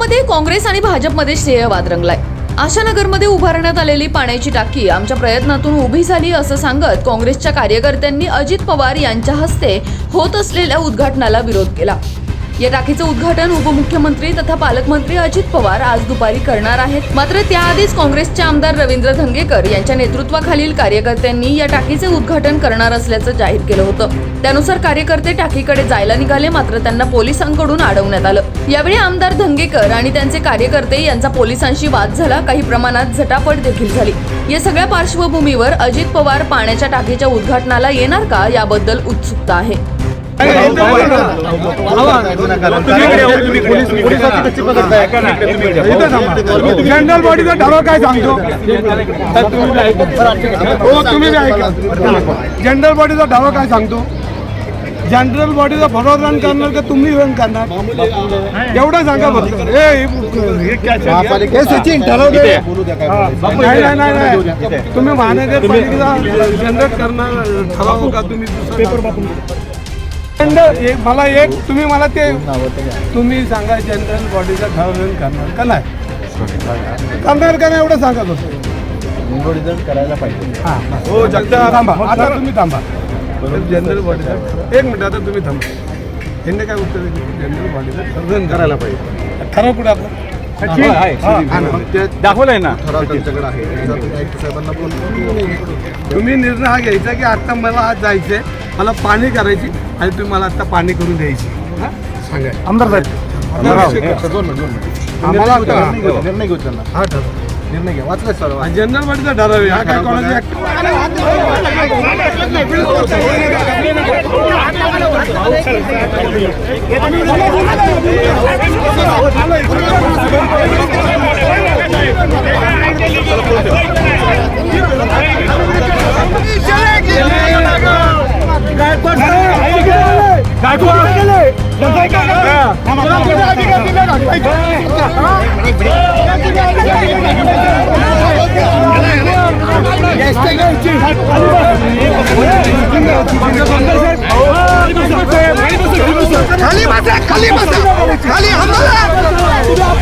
पुण्यामध्ये काँग्रेस आणि भाजपमध्ये श्रेयवाद रंगलाय. आशानगरमध्ये उभारण्यात आलेली पाण्याची टाकी आमच्या प्रयत्नातून उभी झाली असं सांगत काँग्रेसच्या कार्यकर्त्यांनी अजित पवार यांच्या हस्ते होत असलेल्या उद्घाटनाला विरोध केला. या टाकीचं उद्घाटन उपमुख्यमंत्री तथा पालकमंत्री अजित पवार आज दुपारी करणार आहेत. मात्र त्याआधीच काँग्रेसचे आमदार रवींद्र धंगेकर यांच्या नेतृत्वाखालील कार्यकर्त्यांनी या टाकीचे उद्घाटन करणार असल्याचं जाहीर केलं होतं. त्यानुसार कार्यकर्ते टाकीकडे जायला निघाले मात्र त्यांना पोलिसांकडून अडवण्यात आलं. यावेळी आमदार धंगेकर आणि त्यांचे कार्यकर्ते यांचा पोलिसांशी वाद झाला. काही प्रमाणात झटापट देखील झाली. या सगळ्या पार्श्वभूमीवर अजित पवार पाण्याच्या टाकीच्या उद्घाटनाला येणार का याबद्दल उत्सुकता आहे. जनरल बॉडीचा ठराव काय सांगतो हो। तुम्ही ऐका जनरल बॉडीचा ठराव काय सांगतो जनरल बॉडीचा फॉरवर्ड रन करणार का तुम्ही रन करणार एवढं सांगा फक्त हे? सचिन नाही नाही नाही तुम्ही महानगरपालिकेचा जनरेट करणार ठराव का तुम्ही पेपर मला एक तुम्ही मला ते तुम्ही सांगा जनरल बॉडीचा रन करणार. का नाही करणार का नाही एवढं सांगा करायला पाहिजे. हो थांबा. आता तुम्ही थांबा. जनरल बॉडीचा एक मिनिट आता तुम्ही थांबा. यांनी काय उत्तर जनरल बॉडीचा करायला पाहिजे. ठराव कुठे आपला? दाखवलंय ना. तुम्ही निर्णय हा घ्यायचा की आता मला आज जायचंय? मला पाणी करायची आणि तुम्ही मला आता पाणी करून द्यायची. हा? सांगा. आमदार साहेब. आम्हाला निर्णय घेऊ त्यांना हा ठरव. निर्णय घ्या सर्व जनरल बॉडीचा ठराव आहे. हा काय कोणाची खाली बसा खाली बसा. खाली आम्हाला